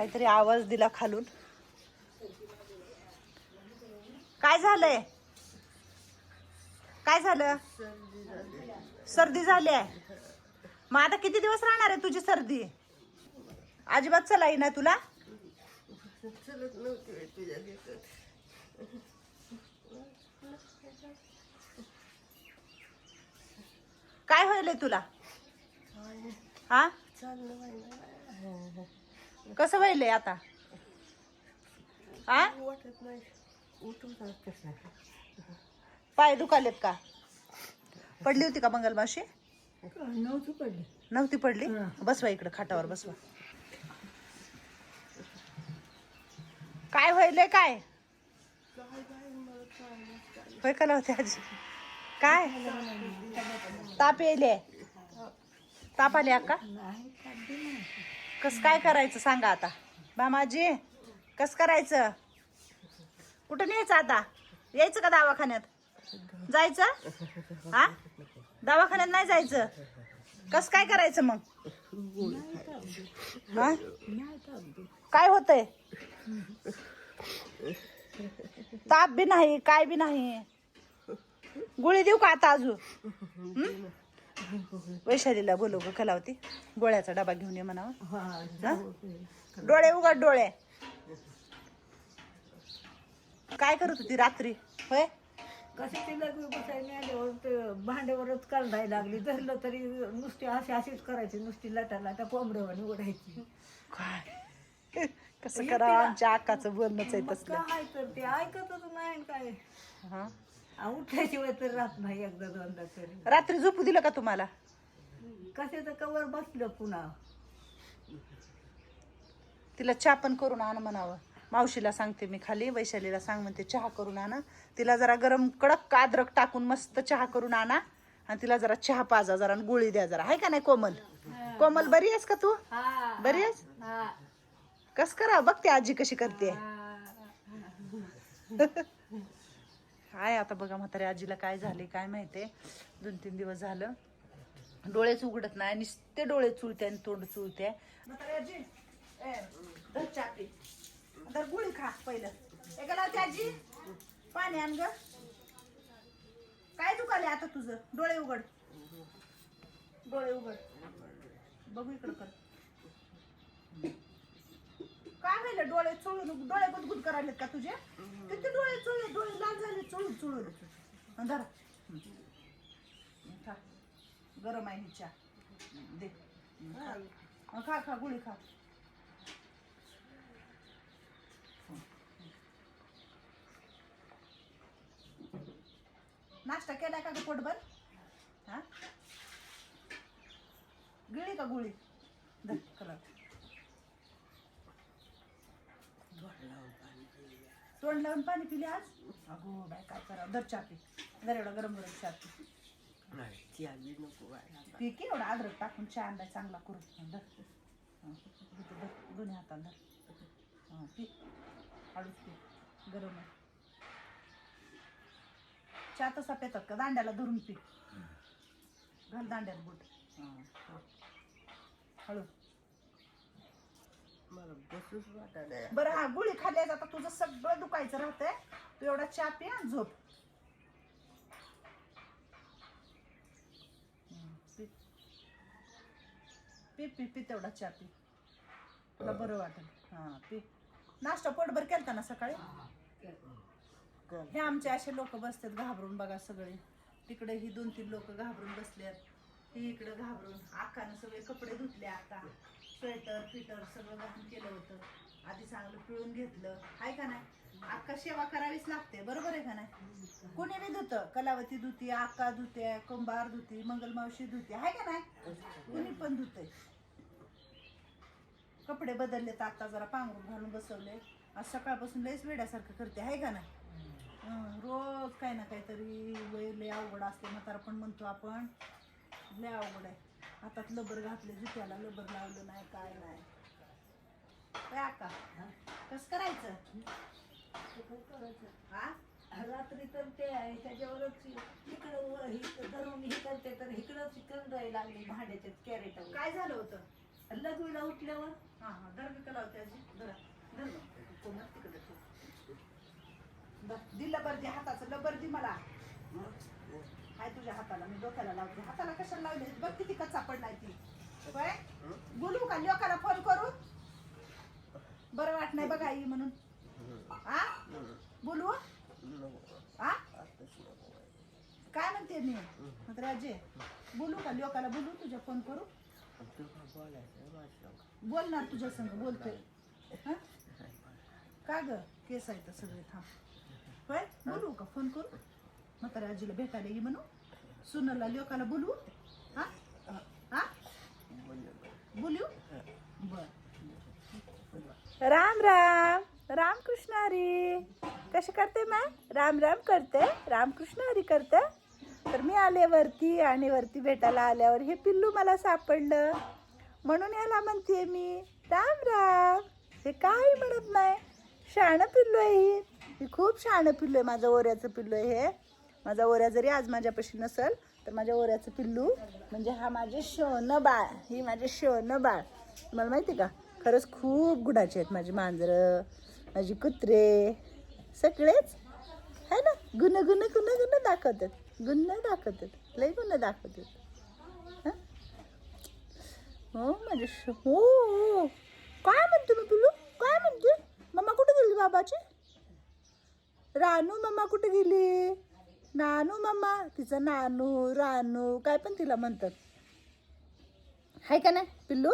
काहीतरी आवाज दिला खालून. काय झालंय? काय झालं? सर्दी झाली आहे मग आता किती दिवस राहणार आहे तुझी सर्दी? अजिबात चलाई ना तुला? काय होईल तुला? हा? चाललं कसं व्हायलंय आता? हा वाटत नाही उठून जात कसं पाय दुखालेत का? पडली होती का मंगलमाशी नव्हती पडली नव्हती पडली? बसवा इकडे खाटावर बसवा. काय व्हायलंय काय? होय का होते आजी? काय? ताप येले ताप आले का कस काय करायचं सांगा आता? बामाजी कस करायचं? कुठं न्यायचं आता? यायचं का दवाखान्यात? जायचं? हा? दवाखान्यात नाही जायचं? कस काय करायचं मग? हा? काय होतंय? ताप बी नाही काय बी नाही. गोळी देऊ का आता अजून? वैशालीला बोलव ग कलावती. गोळ्याचा डबा घेऊन ये म्हणावं? डोळे उघड डोळे. काय करत होती रात्री? होय? कशी ती लग्न बसायला आल्यावर ते भांड्यावरच काढायला लागली. धरलं तरी नुसती अशी अशीच करायची. नुसती लाटा लाटा कोंबड्यावानी उडायची काय? कसं करा आमच्या आकाचं बोलणंच आहे तसलं. काय तर ते ऐकतच नाही आणि काय हा? उठल्याशिवाय तर राहत नाही एकदा दोनदा तरी. रात्री झोपू दिलं का तुम्हाला? कशाचं कवर बसलं पुन्हा? तिला चहा पण करून आण म्हणावं. मावशीला सांगते मी खाली वैशालीला सांग म्हणते चहा करून आणा. तिला जरा गरम कडक अद्रक टाकून मस्त चहा करून आणा. आणि तिला जरा चहा पाजा जरा आणि गोळी द्या जरा. हाय का नाही कोमल? कोमल बरी आहेस का तू? हा. बरी आहेस? हा. कस करा बघते आजी कशी करते काय आता बघा म्हाताऱ्या आजीला काय झाले काय माहितीये. दोन तीन दिवस झालं. डोळेच उघडत नाही नुसते डोळे चुळते आणि तोंड चुळते म्हातारी आजी धर चापी. धर गुळी खा पहिलं. एकाला आजी. पाणी आण ग. काय दुखाले आता तुझं? डोळे उघड. डोळे उघड. बघू इकडं कर. काय व्हायला डोळे चोळून डोळे गुदगुद करायलेत का तुझे? किती डोळे चोळले? डोळे लाल झाले चोळून चोळून. हं, खा. गरम आहे ही चहा. दे. खा. खा गुळी खा. नाश्ता केला का पोटभर? हा? गिळी का गुळी? धर कलर तोंड लावून पाणी पिले आज? अगो बाय काय करा दर चहा पी. दर एवढा गरम गरम चहा पी. नाही ती आली नको बाई. पी की एवढा अद्रक टाकून चहा आणलाय चांगला करून. धर. हं, इथं धर. दोन्ही हाताने धर. हं, पी. हळूच पी. गरम आहे. चहा तसा पेतात का? दांड्याला धरून पी. घाल दांड्यात बोट. हं, हं. हळू. मला बसूच वाटा नाही बरं हा गुळी खाल्ल्या आता तुझं सगळं दुखायचं राहतंय. तू एवढा चहा पी आणि झोप. पी. पी पी पी तेवढा चहा पी. तुला बरं वाटेल. हा पी. नाश्ता पोटभर केलता ना सकाळी? हे आमचे असे लोक बसतात घाबरून बघा सगळे. तिकडे ही दोन तीन लोक घाबरून बसल्यात. ही इकडे घाबरून. आकानं सगळे कपडे धुतले आता. स्वेटर फिटर सगळं घालून केलं होतं. आधी चांगलं पिळून घेतलं. आहे का नाही? अक्का सेवा करावीच लागते. बरोबर आहे का नाही? कुणी बी धुतं. कलावती धुती अक्का धुते कुंभार धुती मंगलमावशी धुते. आहे का नाही? कुणी पण धुते कपडे बदलले तर आता जरा पांघरून घालून बसवले. आज सकाळपासून लयच वेड्यासारखं करते. आहे का नाही? रोज काही ना काहीतरी वय लय अवघड असते म्हातारा पण म्हणतो आपण लय अवघड आहे. हातात लबर घातले जुत्याला लबर लावलं नाही काय नाही. काय आका कस करायचं? रात्री तर ते आहे त्याच्यावरच इकडं धरून हे करते तर इकडंच कंदाई लागली भांड्याच्यात कॅरेटावर काय झालं होतं? लघवीला उठल्यावर? हा हां धर्मिका लावते धरा धर तिकडं दिलं बर्दी हाताचं लबर्दी मला. हाय तुझ्या हाताला मी डोक्याला लावते. हाताला कशाला लावले? बघ किती कच्चा पडलाय ती. काय बोलू का? लोकाला फोन करू? बरं वाट नाही बघा आई म्हणून. आ? बोलू? आ? काय म्हणते मी? राजे बोलू का? लोकाला बोलू? तुझ्या फोन करू? बोलणार तुझ्या संग बोलतोय. का ग? केस आहे तर सगळे थांब. होय? बोलू का? फोन करू? म्हाताऱ्या आजीला भेटायला ये म्हणू सुनला लोकाला बोलू हा हा बोलू बर राम राम रामकृष्ण हरी कसे करते मैं राम राम करते रामकृष्ण हरी करते तर मी आले वरती आणि वरती भेटायला आल्यावर हे पिल्लू मला सापडलं म्हणून याला म्हणते मी राम राम हे काही म्हणत नाही शहाणं पिल्लू आहे ही खूप शहाणं पिल्लू आहे माझं ओऱ्याचं पिल्लू आहे हे माझा ओऱ्या जरी आज माझ्यापाशी नसेल तर माझ्या ओऱ्याचं पिल्लू म्हणजे हा माझे शोन बाळ ही माझे शोन बाळ. तुम्हाला माहिती का? खरंच खूप गुणाचे आहेत माझी मांजरं माझी कुत्रे सगळेच. है ना? गुण गुण गुण गुण दाखवतात. गुण दाखवतात. लय गुण दाखवतात. हां? हो माझे श- हो हो. काय म्हणते मी पिल्लू? काय म्हणते? मम्मा कुठे गेली बाबाची? रानू मम्मा कुठे गेली? नानू मम्मा तिचं नानू रानू काय पण तिला म्हणतात. हाय का नाही? पिल्लू?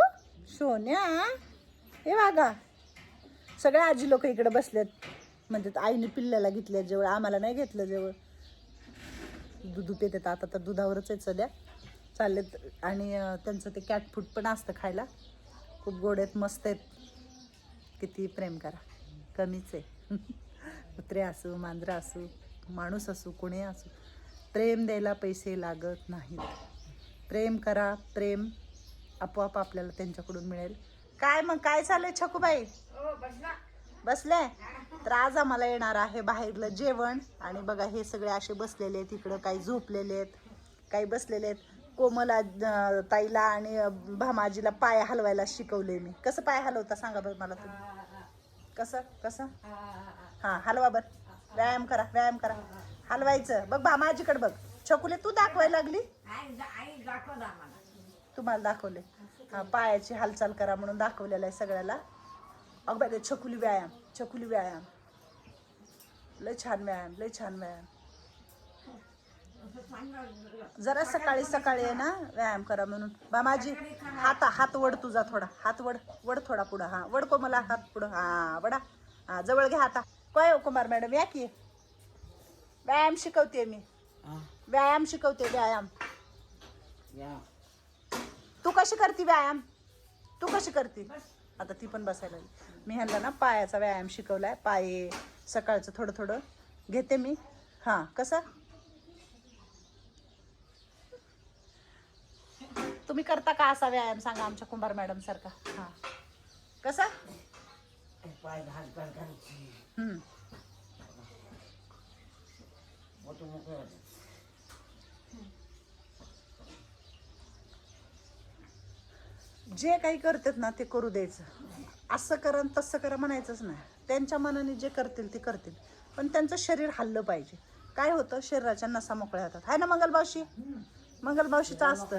सोन्या? हे वागा सगळे आजी लोक इकडे बसलेत. म्हणतात आईने पिल्ल्याला घेतल्या जवळ आम्हाला नाही घेतलं जवळ दूध पितात आता तर दुधावरच आहेत सध्या. चाललेत. आणि त्यांचं ते कॅट फूड पण असतं खायला. खूप गोड आहेत मस्त आहेत. किती प्रेम करा. कमीच आहे. कुत्रे असू मांजरं असू. माणूस असू कोणी असू प्रेम द्यायला पैसे लागत नाहीत. प्रेम करा प्रेम आपोआप आपल्याला त्यांच्याकडून मिळेल. काय मग काय चाललंय छकूबाई? बसले. तर आज आम्हाला येणार आहे बाहेरलं जेवण. आणि बघा हे सगळे असे बसलेले आहेत इकडं काही झोपलेले आहेत काही बसलेले आहेत. कोमला ताईला आणि भामाजीला पाय हलवायला शिकवले मी. कसं पाय हलवता सांगा बरं मला तुम्ही. कसं कसं? हा हलवा बर. व्यायाम करा व्यायाम करा. हलवायचं. बघ भामाजीकडे बघ. छकुले तू दाखवायला लागली? तुम्हाला दाखवले. हा पायाची हालचाल करा म्हणून दाखवलेलं आहे सगळ्याला. अग बाय छकुली व्यायाम छकुली व्यायाम. लय छान व्यायाम लय छान व्यायाम. जरा सकाळी सकाळी आहे ना व्यायाम करा म्हणून. बा माझी हात हात वड तुझा थोडा. हात वड वड थोडा पुढं. हा वड को मला हात पुढं. हा वडा. हा जवळ घ्या हाता काय हो कुमार मॅडम या की. व्यायाम शिकवते मी. व्यायाम शिकवते व्यायाम. तू कशी करते व्यायाम? तू कशी करते? आता ती पण बसायला लागली. मी ह्यांना ना पायाचा व्यायाम शिकवलाय पाय सकाळचं थोडं थोडं घेते मी. हां कसं? तुम्ही करता का असा व्यायाम? सांगा आमच्या कुंभार मॅडम सारखा. हां. कसा? हालचाल करायची हम्म. मोठं मोकळं जे काही करतात ना ते करू द्यायचं. असं करा आणि तसं करा म्हणायचंच नाही. त्यांच्या मनाने जे करतील ते करतील. पण त्यांचं शरीर हल्लं पाहिजे. काय होतं? शरीराच्या नसा मोकळ्या होतात. हाय ना मंगलबावशी मंगलबावशीचं असतं.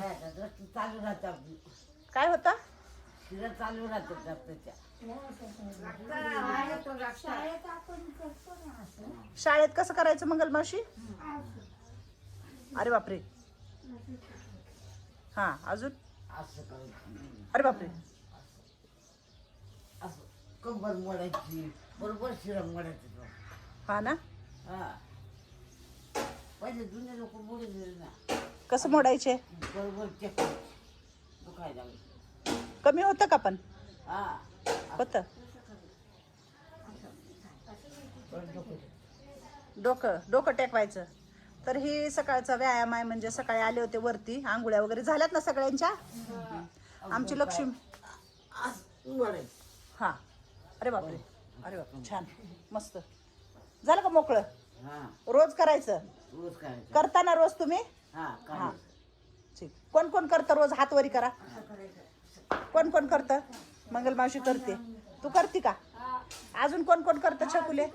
चालू राहतं आपली काय होतं? तिला चालू राहतं त्याच्या शाळेत कसं करायचं मंगलमावशी अरे बापरे. हा अजून? असं अरे बापरे. असं कंबर मोडायची बरोबर शिरम मोडायची तो. हा ना? हा. पहिले जुने लोक मोडून दिले ना. कसं मोडायचे? बरोबर चेक दुखायला लागलं. कमी होतं का पण? हा होतं. डोकं डोकं टेकवायचं. तर ही सकाळचा व्यायाम आहे म्हणजे सकाळी आले होते वरती आंघोळ्या वगैरे झाल्यात ना सगळ्यांच्या? आमची लक्ष्मी हा. अरे बापरे. अरे बापरे छान. मस्त. झालं का मोकळं? हा रोज करायचं? करताना रोज तुम्ही? हा हा. ठीक. कोण कोण करतं रोज? हातवरी करा. कोण कोण करतं? मंगलमावशी करते. तू करते का? अजून कोण कोण करतं छकुले?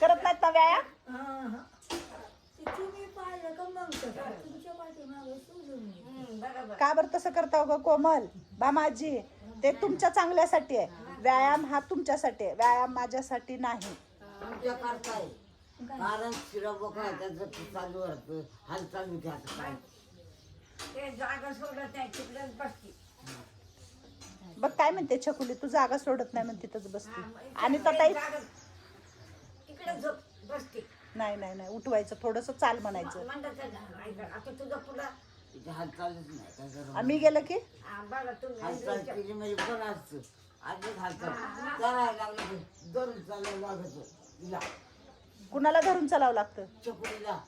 करत नाहीत ना व्यायाम का बरं तसं करता ग कोमल? बामाजी ते तुमच्या चांगल्यासाठी आहे. व्यायाम हा तुमच्यासाठी आहे व्यायाम माझ्यासाठी नाही. तुमच्या करताय कारण शिरा बोकळा त्याचं चालू राहतं हालचाल होते आता काय. ते जागा सोडत नाही तिकडेच बसती. बघ काय म्हणते छकुली तू जागा सोडत नाही म्हणते तिथंच बसते. आणि ताई तिकडे झोप बसते. नाही नाही नाही उठवायचं थोडस चाल म्हणायचं. मंडळाचं आता तुझं पुढं तिथे हालचालच नाही काय करावं? आम्ही गेलं की? बघा तुम्ही. हालचाल केली म्हणजे बरं असतं? हालचाल लागलं चालायला लागत. तिला. कुणाला धरून चालावं लागतं? चकुलीला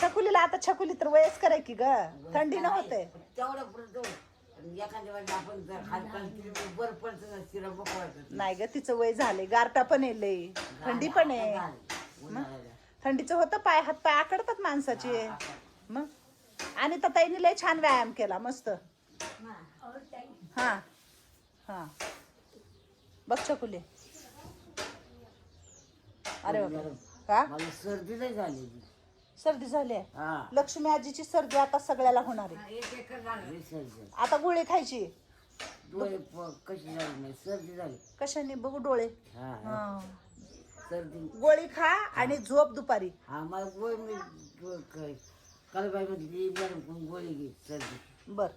छकुलीला? आता छकुली तर वयस्कर आहे की ग? थंडी न होते. तेवढ्या पुरतं. आणि एखाद्या वेळेला आपण जर हालचाल केली तर बरं पडतं ना शिरा नाही ग तिचं वय झाले गारटा पण लय थंडी पण आहे. उन्हाळ्याला. थंडीचं होतं पाय हात पाय आकडतात माणसाचे. मग? आणि तर ताईने लय छान व्यायाम केला मस्त. हा. हा. बघ छकुले. अरे बाबा का? मला सर्दी नाही झाली सर्दी झाली आहे? हा. लक्ष्मी आजीची सर्दी आता सगळ्याला होणार आहे. एक एकर झालं. लई सर्दी आता गोळी खायची. डोळे प- कशी झाली नाही? सर्दी झाली. कशाने? बघू डोळे. हा हा. हा. सर्दी. गोळी खा आणि झोप दुपारी. हा मला गोळी मी ग- क- कालबाई म्हटली मॅडम कोण गोळी घे सर्दी. बर.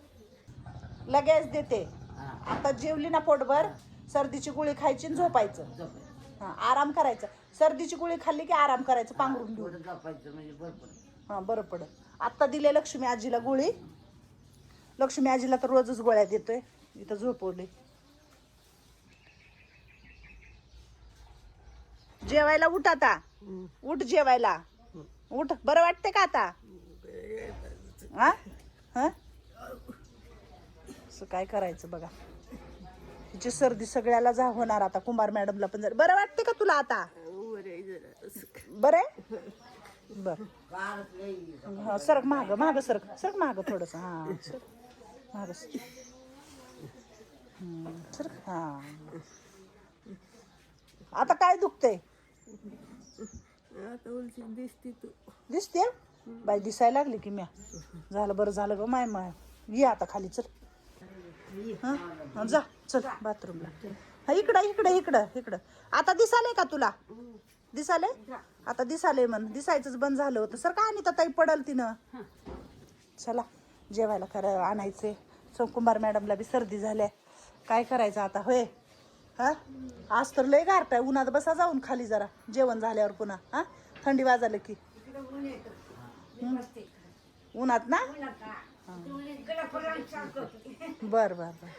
लगेच देते. हा. आता जेवली ना पोटभर? सर्दीची गोळी खायची आणि झोपायचं. झोपायचं. हा आराम करायचं. सर्दीची गोळी खाल्ली की आराम करायचं पांघरून घेऊन. थोडं झोपायचं म्हणजे बरं पडतं. हा बरं पडत. आत्ता दिले लक्ष्मी आजीला गोळी. लक्ष्मी आजीला तर रोजच गोळ्या देतोय. इथं झोपवले. जेवायला उठ आता. उठ जेवायला. उठ. बरं वाटते का आता? हा? हा? असं काय करायचं बघा. तिची सर्दी सगळ्याला जा होणार आता कुमार मॅडमला पण जर. बरं वाटते का तुला आता? बरं? बरं. हा सरक माग माग सरक सरक माग थोडस. हा सरक माग सरक. हा. आता काय दुखतंय? दिसते बाई दिसायला लागली की म्या. झालं बरं झालं ग माय माय. ये आता खाली चल. हा? जा चल बाथरूमला हा इकडं इकडं इकडं इकडं. आता दिसाले का तुला? दिसाले आता दिसाले म्हण. दिसायचंच बंद झालं होतं. सर काय नाही तर ताई पडल तिनं? चला जेवायला खरं आणायचे कुंभार मॅडमला बी सर्दी झाल्या. काय करायचं आता? होय? हा? आज तर लय गारटाय उन्हात बसा जाऊन खाली जरा. जेवण झाल्यावर पुन्हा. हा? थंडी वाजायला की. उन्हात ना? बर बर बर.